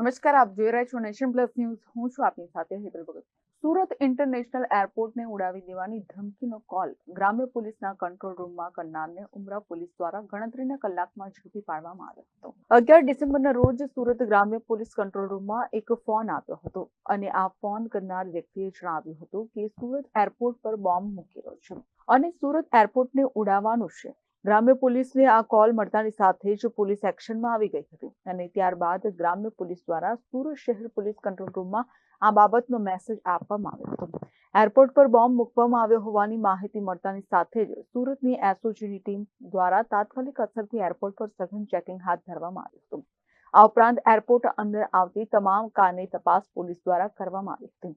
નમસ્કાર, આપ જોઈ રહ્યા છો નેશન પ્લસ ન્યૂઝ. હું છું આપની સાથે હેતલ ભગત. સુરત ઇન્ટરનેશનલ એરપોર્ટને ઉડાવી દેવાની ધમકીનો કોલ. ગ્રામ્ય પોલીસના કંટ્રોલ રૂમમાં કરનારને ઉમરા પોલીસ દ્વારા ગણતરીના કલાકમાં ઝડપી પાડવામાં આવ્યો હતો. અગિયાર ડિસેમ્બરના રોજ સુરત ગ્રામ્ય પોલીસ કંટ્રોલ રૂમમાં એક ફોન આવ્યો હતો અને આ ફોન કરનાર વ્યક્તિએ જણાવ્યું હતું કે સુરત એરપોર્ટ પર બોમ્બ મૂકેલો છે અને સુરત એરપોર્ટને ઉડાવવાનું છે. ગ્રામ્ય પોલીસને આ કોલ મળતાની સાથે જ પોલીસ એક્શનમાં આવી ગઈ હતી અને ત્યારબાદ ગ્રામ્ય પોલીસ દ્વારા સુરત શહેર પોલીસ કંટ્રોલ રૂમમાં આ બાબતનો મેસેજ આપવામાં આવ્યો હતો. એરપોર્ટ પર બોમ્બ મૂકવામાં આવ્યો હોવાની માહિતી મળતાની સાથે જ સુરતની એસઓજીની ટીમ દ્વારા તાત્કાલિક અસરથી એરપોર્ટ પર સઘન ચેકિંગ હાથ ધરવામાં આવ્યું હતું. આ ઉપરાંત એરપોર્ટ અંદર આવતી તમામ કારની તપાસ પોલીસ દ્વારા કરવામાં આવી હતી.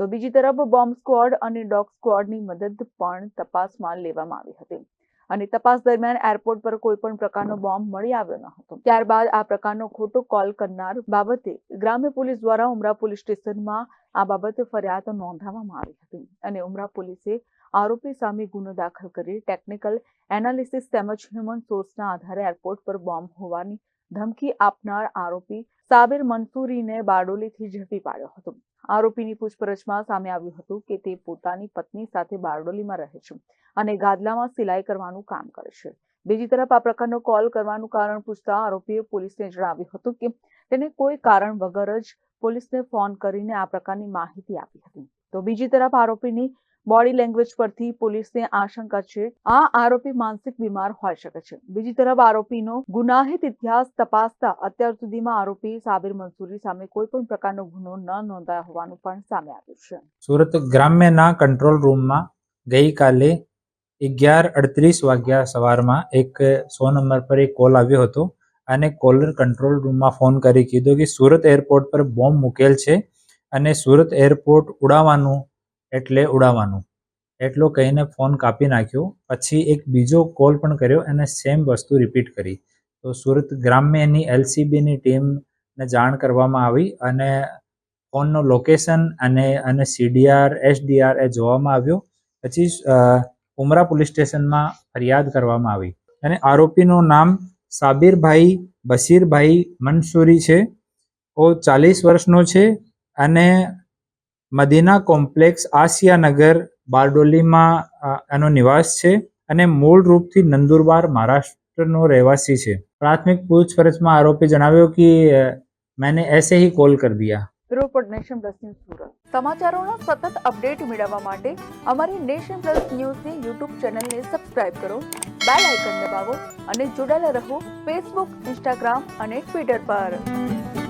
તો બીજી તરફ બોમ્બ સ્ક્વોડ અને ડોગ સ્ક્વોડની મદદ પણ તપાસમાં લેવામાં આવી હતી. અને તપાસ દરમિયાન એરપોર્ટ પર કોઈ પણ પ્રકારનો બોમ્બ મળી આવ્યો ન હતો. ત્યારબાદ આ પ્રકારનો ખોટો કોલ કરનાર બાબતે ગ્રામ્ય પોલીસ દ્વારા ઉમરા પોલીસ સ્ટેશનમાં આ બાબતે ફરિયાદ નોંધાવવામાં આવી હતી અને ઉમરા પોલીસે આરોપી સામે ગુનો દાખલ કરી ટેકનિકલ એનાલિસિસ તેમજ હ્યુમન સોર્સના આધારે એરપોર્ટ પર બોમ્બ હોવાની ધમકી આપનાર આરોપી સાબિર મંસૂરીને બારડોલીથી ઝડપી પાડ્યો હતો. આરોપીની પૂછપરછમાં સામે આવ્યું હતું કે તે પોતાની પત્ની સાથે બારડોલીમાં રહે છે અને ગાદલામાં સિલાઈ કરવાનું કામ કરે છે. બીજી તરફ આ પ્રકારનો કોલ કરવાનું કારણ પૂછતા આરોપીએ પોલીસને જણાવ્યું હતું કે તેને કોઈ કારણ વગર જ પોલીસને ફોન કરીને આ પ્રકારની માહિતી આપી હતી. તો બીજી તરફ આરોપીની બોડી લેંગ્વેજ પરથી પોલીસને આશંકા છે. આ આરોપી માનસિક બીમાર હોઈ શકે છે. બીજી તરફ આરોપીનો ગુનાહિત ઇતિહાસ તપાસતા અત્યાર સુધીમાં આરોપી સાબિર મંસૂરી સામે કોઈ પણ પ્રકારનો ગુનો ન નોંધાયો હોવાનું પણ સામે આવ્યું છે. સુરત ગ્રામ્યના કંટ્રોલ રૂમમાં ગઈકાલે અગિયાર અડત્રીસ વાગ્યા સવારમાં એક સો નંબર પર એક કોલ આવ્યો હતો અને કોલર કંટ્રોલ રૂમમાં ફોન કરી કીધું કે સુરત એરપોર્ટ પર બોમ્બ મૂકેલ છે અને સુરત એરપોર્ટ ઉડાવવાનું એટલે ઉડાવવાનું. એટલો કહીને ફોન કાપી નાખ્યો. પછી એક બીજો કોલ પણ કર્યો અને સેમ વસ્તુ રિપીટ કરી. તો સુરત ગ્રામ્યની એલસીબીની ટીમને જાણ કરવામાં આવી અને ફોનનો લોકેશન અને અને સીડીઆર, એસડીઆર એ જોવામાં આવ્યો. પછી ઉમરા પોલીસ સ્ટેશનમાં ફરિયાદ કરવામાં આવી. અને આરોપીનું નામ સાબિરભાઈ, બશીરભાઈ મંસૂરી છે. ઓ ચાલીસ વર્ષનો છે અને મદીના કોમ્પ્લેક્સ આસિયાનગર બારડોલીમાં આનો નિવાસ છે અને મૂળ રૂપથી નંદુરબાર મહારાષ્ટ્રનો રહેવાસી છે. પ્રાથમિક પૂછપરછમાં આરોપી જણાવ્યો કે મેને એસે હી કોલ કર દિયા. Report nation plus news Surat. સમાચારોનો સતત અપડેટ મેળવવા માટે અમારી નેશન પ્લસ ન્યૂઝની યુટ્યુબ ચેનલને સબસ્ક્રાઇબ કરો, બેલ આઇકન દબાવો અને જોડાયેલા રહો ફેસબુક, ઇન્સ્ટાગ્રામ અને ટ્વિટર પર.